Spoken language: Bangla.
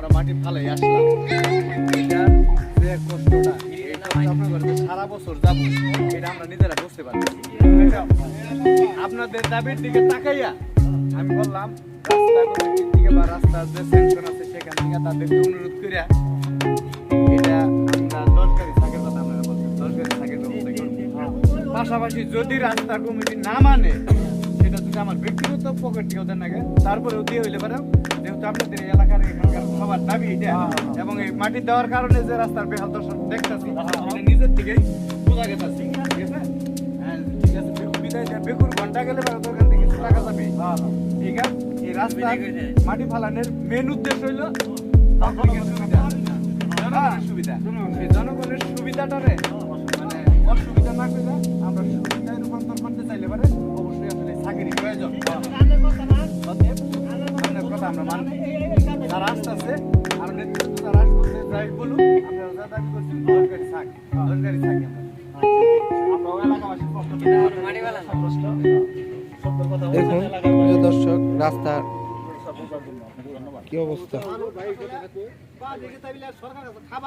আমরা মাটি ফালাই আসলাম। সারা বছর যাব। এটা আমরা নিজেরা বুঝতে পারছি আপনাদের দাবির দিকে তাকাইয়া আমি বললাম, রাস্তার যে সেকশন আছে সেখান থেকে তাদেরকে অনুরোধ করিয়া এটা আমরা গাড়ি থাকের কথা আপনারা বলছেন ব্যবস্থা করব। পাশাপাশি যদি রাস্তা কমিটি না মানে আমার ব্যক্তিগত পকেট থেকে ওদের নাগে তারপরেও দিয়ে হইলে পারে যেহেতু আপনাদের এলাকার এখানকার সবার দাবি এটা এবং এই মাটি দেওয়ার কারণে যে রাস্তার বেহাল দর্শন দেখতেছি নিজের থেকেই বোঝা গেছে ঠিক আছে? হ্যাঁ, ঠিক আছে বিদায় বেকুর ঘণ্টা গেলে তো ওখান থেকে টাকা যাবে। ঠিক আছে? এই রাস্তা মাটি ফালানোর মেন উদ্দেশ্য হইল সুবিধা। জনগণের সুবিধা। এই আমরা মানি। যারা আসতেছে আর নেতৃত্ব যারা আসতেছে যাই বলুন আমরা যা দাবি করছি দরকারি থাক দরকারি থাকি আমরা। আমরা এলাকাবাসীর পক্ষ থেকে সন্তুষ্ট। দেখুন প্রিয় দর্শক রাস্তার কি অবস্থা?